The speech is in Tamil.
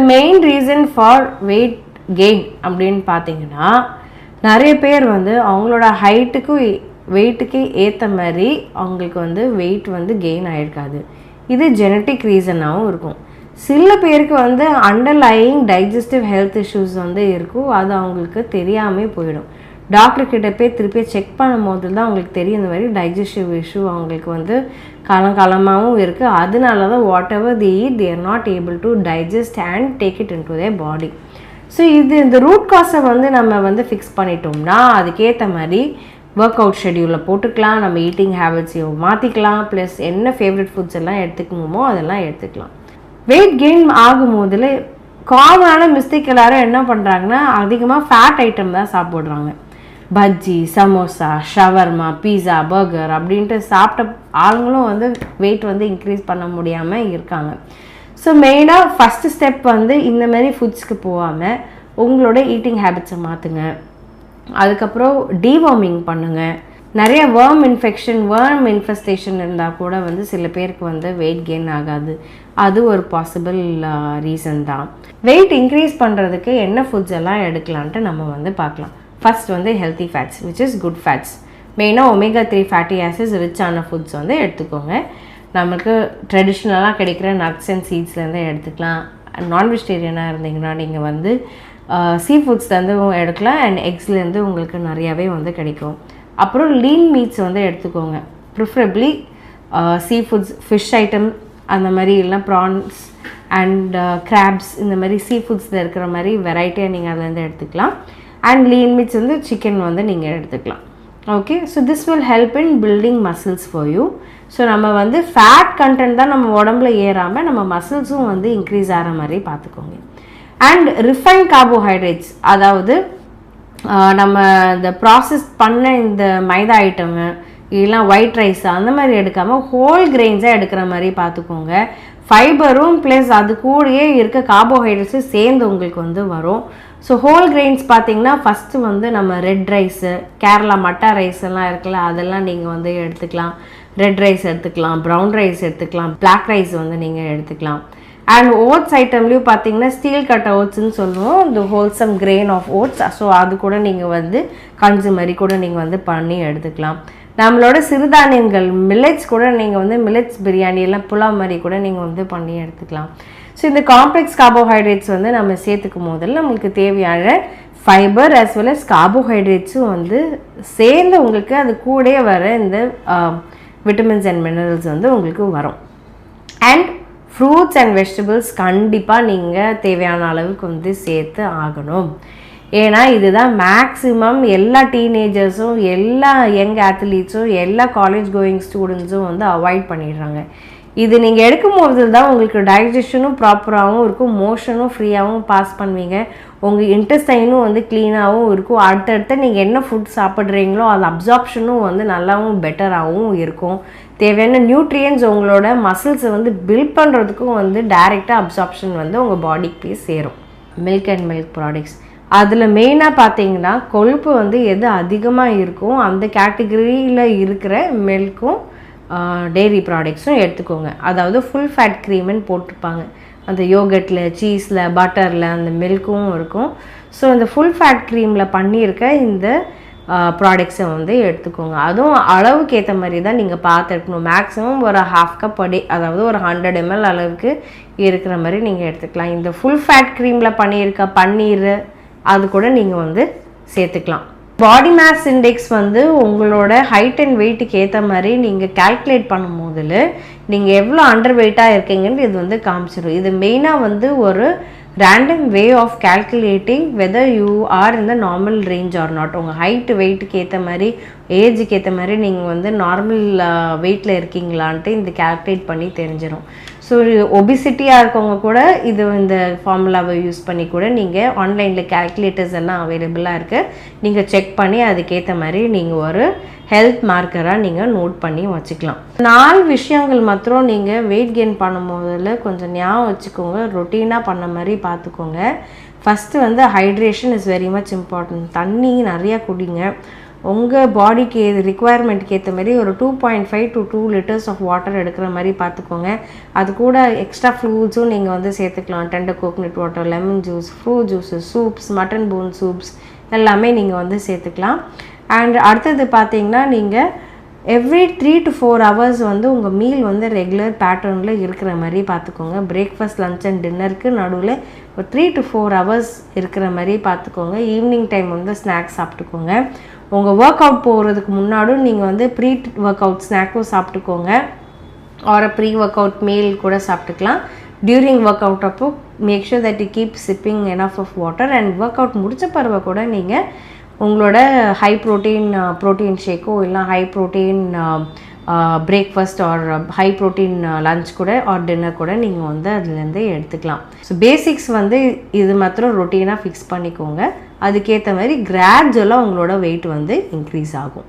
Main reason for weight gain அப்படின்னு பார்த்தீங்கன்னா நிறைய பேர் வந்து அவங்களோட ஹைட்டுக்கும் வெயிட்டுக்கு ஏற்ற மாதிரி அவங்களுக்கு வந்து வெயிட் வந்து கெயின் ஆகிருக்காது இது ஜெனட்டிக் ரீசனாகவும் இருக்கும். சில பேருக்கு வந்து அண்டர்லையிங் டைஜஸ்டிவ் ஹெல்த் இஷ்யூஸ் வந்து இருக்கும். அது அவங்களுக்கு தெரியாமல் போயிடும். டாக்டர் கிட்ட போய் திருப்பி செக் பண்ணும் போது தான் அவங்களுக்கு தெரியும் இந்த மாதிரி டைஜஸ்டிவ் இஷ்யூ அவங்களுக்கு வந்து காலங்காலமாகவும் இருக்குது அதனால தான் whatever they eat they're not able to digest and take it into their body so இது இந்த ரூட் காஸை வந்து நம்ம வந்து ஃபிக்ஸ் பண்ணிட்டோம்னா அதுக்கேற்ற மாதிரி ஒர்க் அவுட் ஷெடியூலில் போட்டுக்கலாம். நம்ம ஈட்டிங் ஹேபிட்ஸையும் மாற்றிக்கலாம் ப்ளஸ் என்ன ஃபேவரட் ஃபுட்ஸ் எல்லாம் எடுத்துக்கணுமோ அதெல்லாம் எடுத்துக்கலாம். வெயிட் கெயின் ஆகும் போதில் காமனான மிஸ்டேக் எல்லாரும் என்ன பண்ணுறாங்கன்னா அதிகமாக ஃபேட் ஐட்டம் தான் சாப்பிட்றாங்க. Bajji samosa shawarma pizza burger அப்படின்ட்டு சாப்பிட்ட ஆளுங்களும் வந்து வெயிட் வந்து இன்க்ரீஸ் பண்ண முடியாமல் இருக்காங்க. ஸோ மெயினாக ஃபஸ்ட்டு ஸ்டெப் வந்து இந்த மாதிரி ஃபுட்ஸ்க்கு போகாமல் உங்களோட ஈட்டிங் ஹேபிட்ஸை மாற்றுங்க அதுக்கப்புறம் டீவார்மிங் பண்ணுங்கள் நிறைய வேர்ம் இன்ஃபெக்ஷன் வேர்ம் இன்ஃபெஸ்டேஷன் இருந்தால் கூட வந்து சில பேருக்கு வந்து வெயிட் கெயின் ஆகாது. அது ஒரு பாசிபிள் ரீசன் தான். வெயிட் இன்க்ரீஸ் பண்ணுறதுக்கு என்ன ஃபுட்ஸ் எல்லாம் எடுக்கலான்ட்டு நம்ம வந்து பார்க்கலாம். ஃபஸ்ட் வந்து healthy fats which is good fats மெயினாக ஒமேகா த்ரீ ஃபேட்டி ஆசிட்ஸ் ரிச்சான ஃபுட்ஸ் வந்து எடுத்துக்கோங்க. நமக்கு ட்ரெடிஷ்னலாக கிடைக்கிற நட்ஸ் அண்ட் சீட்ஸ்லேருந்து எடுத்துக்கலாம். நான் வெஜிடேரியனாக இருந்தீங்கன்னா நீங்கள் வந்து சீ ஃபுட்ஸ்லேருந்து எடுக்கலாம். அண்ட் எக்ஸ்லேருந்து உங்களுக்கு நிறையாவே வந்து கிடைக்கும். அப்புறம் லீன் மீட்ஸ் வந்து எடுத்துக்கோங்க. Preferably sea foods fish item அந்த மாதிரி இல்லைனா ப்ரான்ஸ் அண்ட் கிராப்ஸ் இந்த மாதிரி சீ ஃபுட்ஸில் இருக்கிற மாதிரி வெரைட்டியாக நீங்கள் அதுலேருந்து எடுத்துக்கலாம். அண்ட் லீன் மீட்ஸ் வந்து சிக்கன் வந்து நீங்கள் எடுத்துக்கலாம். Okay so this will help in building muscles for you so நம்ம வந்து ஃபேட் கண்டென்ட் தான் நம்ம உடம்புல ஏறாமல் நம்ம மசில்ஸும் வந்து இன்க்ரீஸ் ஆகிற மாதிரி பார்த்துக்கோங்க. அண்ட் ரிஃபைன் கார்போஹைட்ரேட்ஸ் அதாவது நம்ம இந்த ப்ராசஸ் பண்ண இந்த மைதா ஐட்டமு இல்லைனா ஒயிட் ரைஸ் அந்த மாதிரி எடுக்காமல் ஹோல் கிரெயின்ஸாக எடுக்கிற மாதிரி பார்த்துக்கோங்க. ஃபைபரும் ப்ளஸ் அது கூடயே இருக்க கார்போஹைட்ரேட்ஸும் சேர்ந்து உங்களுக்கு வந்து வரும். ஸோ ஹோல் கிரெயின்ஸ் பார்த்தீங்கன்னா ஃபஸ்ட்டு வந்து நம்ம red rice Kerala matta rice எல்லாம் இருக்குல்ல அதெல்லாம் நீங்கள் வந்து எடுத்துக்கலாம். ரெட் ரைஸ் எடுத்துக்கலாம் ப்ரௌன் ரைஸ் எடுத்துக்கலாம் பிளாக் ரைஸ் வந்து நீங்கள் எடுத்துக்கலாம். அண்ட் ஓட்ஸ் ஐட்டம்லேயும் பார்த்தீங்கன்னா ஸ்டீல் கட்ட ஓட்ஸ்னு சொல்லுவோம். இந்த wholesome grain of oats so அது கூட நீங்கள் வந்து கஞ்சி மாதிரி கூட நீங்கள் வந்து பண்ணி எடுத்துக்கலாம். நம்மளோட சிறுதானியங்கள் மில்லட்ஸ் கூட நீங்கள் வந்து மில்லட்ஸ் பிரியாணி எல்லாம் புலாவ் மாதிரி கூட நீங்கள் வந்து பண்ணி எடுத்துக்கலாம். ஸோ இந்த காம்ப்ளெக்ஸ் கார்போஹைட்ரேட்ஸ் வந்து நம்ம சேர்த்துக்கும் போதில் நம்மளுக்கு தேவையான ஃபைபர் அஸ் வெல் அஸ் கார்போஹைட்ரேட்ஸும் வந்து சேர்ந்து உங்களுக்கு அது கூடயே வர இந்த விட்டமின்ஸ் அண்ட் மினரல்ஸ் வந்து உங்களுக்கு வரும். அண்ட் ஃப்ரூட்ஸ் அண்ட் வெஜிடபிள்ஸ் கண்டிப்பாக நீங்கள் தேவையான அளவுக்கு வந்து சேர்த்து ஆகணும். ஏன்னா இதுதான் மேக்ஸிமம் எல்லா டீனேஜர்ஸும் எல்லா யங் ஆத்லீட்ஸும் எல்லா காலேஜ் கோயிங் ஸ்டூடெண்ட்ஸும் வந்து அவாய்ட் பண்ணிடுறாங்க. இது நீங்கள் எடுக்கும் போது தான் உங்களுக்கு டைஜஷனும் ப்ராப்பராகவும் இருக்கும் மோஷனும் ஃப்ரீயாகவும் பாஸ் பண்ணுவீங்க. உங்கள் இன்டெஸ்டைனும் வந்து க்ளீனாகவும் இருக்கும். அடுத்தடுத்து நீங்கள் என்ன ஃபுட் சாப்பிட்றீங்களோ அது அப்சார்ப்ஷனும் வந்து நல்லாவும் பெட்டராகவும் இருக்கும். தேவையான நியூட்ரியன்ஸ் உங்களோட மசில்ஸை வந்து பில்ட் பண்ணுறதுக்கும் வந்து டைரெக்டாக அப்சார்ப்ஷன் வந்து உங்கள் பாடிக்கு போய் சேரும். மில்க் அண்ட் மில்க் ப்ராடக்ட்ஸ் அதில் மெயினாக பார்த்தீங்கன்னா கொழுப்பு வந்து எது அதிகமாக இருக்கும் அந்த கேட்டகரியில் இருக்கிற மில்க்கும் டெய்ரி ப்ராடக்ட்ஸும் எடுத்துக்கோங்க. அதாவது ஃபுல் ஃபேட் க்ரீம்னு போட்டிருப்பாங்க. அந்த யோகட்டில் சீஸில் பட்டரில் அந்த மில்க்கும் இருக்கும். ஸோ இந்த ஃபுல் ஃபேட் க்ரீமில் பண்ணியிருக்க இந்த ப்ராடக்ட்ஸை வந்து எடுத்துக்கோங்க. அதுவும் அளவுக்கு ஏற்ற மாதிரி தான் நீங்கள் பார்த்து எடுக்கணும் மேக்ஸிமம் ஒரு ஹாஃப் கப் அடி அதாவது ஒரு ஹண்ட்ரட் எம்எல் அளவுக்கு இருக்கிற மாதிரி நீங்கள் எடுத்துக்கலாம். இந்த ஃபுல் ஃபேட் க்ரீமில் பண்ணியிருக்க பன்னீர் அது கூட நீங்கள் வந்து சேர்த்துக்கலாம். பாடி மாஸ் இண்டெக்ஸ் வந்து உங்களோட ஹைட் அண்ட் வெயிட்டுக்கு ஏற்ற மாதிரி நீங்கள் கால்குலேட் பண்ணும் போதில் நீங்கள் எவ்வளோ அண்டர் வெயிட்டாக இருக்கீங்கன்னு இது வந்து காமிச்சிடும் இது மெயினாக வந்து ஒரு random way of calculating whether you are இந்த நார்மல் ரேஞ்ச் ஆர் நாட் உங்கள் ஹைட்டு வெயிட்டுக்கு ஏற்ற மாதிரி ஏஜுக்கு ஏற்ற மாதிரி நீங்கள் வந்து நார்மல் வெயிட்டில் இருக்கீங்களான்ட்டு இந்த கால்குலேட் பண்ணி தெரிஞ்சிடும் ஸோ ஒபிசிட்டியாக இருக்கவங்க கூட இது இந்த ஃபார்முலாவை யூஸ் பண்ணி கூட நீங்கள் ஆன்லைனில் கால்குலேட்டர்ஸ் எல்லாம் அவைலபிளாக இருக்குது நீங்கள் செக் பண்ணி அதுக்கேற்ற மாதிரி நீங்கள் ஒரு ஹெல்த் மார்க்கராக நீங்கள் நோட் பண்ணி வச்சுக்கலாம். நாலு விஷயங்கள் மாத்திரம் நீங்கள் வெயிட் கெயின் பண்ணும் போதில் கொஞ்சம் ஞாபகம் வச்சுக்கோங்க. ரொட்டீனாக பண்ண மாதிரி பார்த்துக்கோங்க. ஃபஸ்ட்டு வந்து hydration is very much important தண்ணி நிறையா குடிங்க. உங்கள் பாடிக்கு இது ரிக்குவயர்மெண்ட்க்கு ஏற்ற மாதிரி ஒரு two point five to two litres of water எடுக்கிற மாதிரி பார்த்துக்கோங்க. அது கூட எக்ஸ்ட்ரா ஃப்ரூட்ஸும் நீங்கள் வந்து சேர்த்துக்கலாம். Tender coconut water lemon juice fruit juice soups mutton bone soups எல்லாமே நீங்கள் வந்து சேர்த்துக்கலாம். அண்ட் அடுத்தது பார்த்தீங்கன்னா நீங்கள் every three to four hours வந்து உங்கள் மீல் வந்து ரெகுலர் பேட்டர்னில் இருக்கிற மாதிரி பார்த்துக்கோங்க. பிரேக்ஃபாஸ்ட் லன்ச் அண்ட் டின்னருக்கு நடுவில் ஒரு த்ரீ டு ஃபோர் ஹவர்ஸ் இருக்கிற மாதிரி பார்த்துக்கோங்க. ஈவினிங் டைம் வந்து ஸ்நாக்ஸ் சாப்பிட்டுக்கோங்க. உங்கள் ஒர்க் அவுட் போகிறதுக்கு முன்னாடும் நீங்கள் வந்து ப்ரீ ஒர்க் அவுட் ஸ்நாக்கும் சாப்பிட்டுக்கோங்க. Or a pre workout meal கூட சாப்பிட்டுக்கலாம். டியூரிங் ஒர்க் அவுட் அப்போ make sure that you keep sipping enough of water and workout முடித்த பிறகு கூட நீங்கள் உங்களோட ஹை ப்ரோட்டீன் ப்ரோட்டீன் ஷேக்கோ இல்லை high protein breakfast or high protein lunch கூட ஆர் டின்னர் கூட நீங்கள் வந்து அதுலேருந்து எடுத்துக்கலாம். ஸோ பேசிக்ஸ் வந்து இது மாத்திரம் ரொட்டீனாக ஃபிக்ஸ் பண்ணிக்கோங்க. அதுக்கேற்ற மாதிரி கிராஜுவலாக உங்களோட வெயிட் வந்து இன்க்ரீஸ் ஆகும்.